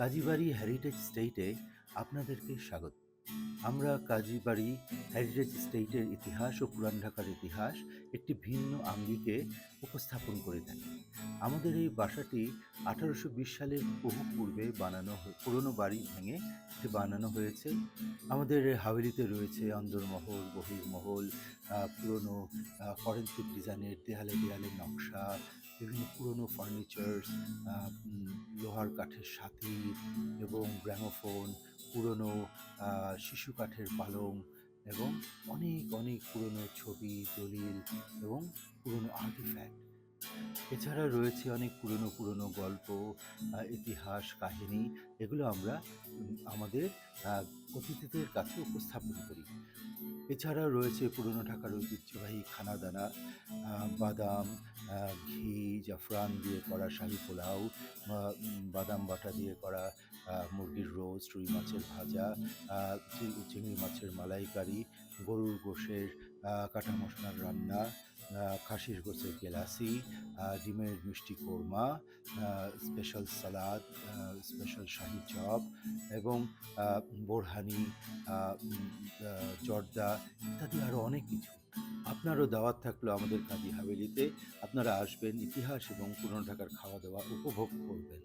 Kazibari heritage স্টেটে আপনাদেরকে স্বাগত। আমরা কাজীবাড়ি হেরিটেজ স্টেটের ইতিহাস ও পুরান ঢাকার ইতিহাস একটি ভিন্ন আঙ্গিকে উপস্থাপন করে থাকি। আমাদের এই বাসাটি আঠারোশো বিশ সালের বহু পূর্বে বানানো পুরনো বাড়ি ভেঙে বানানো হয়েছে। আমাদের হাভেলিতে রয়েছে অন্দরমহল বহির্মহল পুরনো ফরেন্সিক ডিজাইনের দেয়ালে দেয়ালে নকশা, বিভিন্ন পুরনো ফার্নিচার্স লোহার কাঠের সাথী এবং গ্র্যামোফোন পুরনো শিশু কাঠের পালং এবং অনেক অনেক পুরনো ছবি, দলিল এবং পুরনো আর্টিফ্যাক্ট এছাড়া রয়েছে অনেক পুরনো পুরনো গল্প ইতিহাস, কাহিনী এগুলো আমরা আমাদের অতিথিদের কাছে উপস্থাপন করি। এছাড়া রয়েছে পুরনো ঢাকার ঐতিহ্যবাহী খানাদানা বাদাম ঘি, জাফরান দিয়ে করা শাহি পোলাও বাদাম বাটা দিয়ে করা মুরগির রোজ রুই মাছের ভাজা চিংড়ি মাছের মালাইকারি, গরুর গোশের কাটা মশলার রান্না খাসির গোছের গেলাসি ডিমের মিষ্টি কোরমা স্পেশাল সালাদ স্পেশাল শাহি চপ এবং বোরহানি জর্দা ইত্যাদি আরও অনেক কিছু। আপনারও দাওয়াত থাকল আমাদের কাজী হাভেলিতে আপনারা আসবেন ইতিহাস এবং পুরনো ঢাকার খাওয়া দাওয়া উপভোগ করবেন।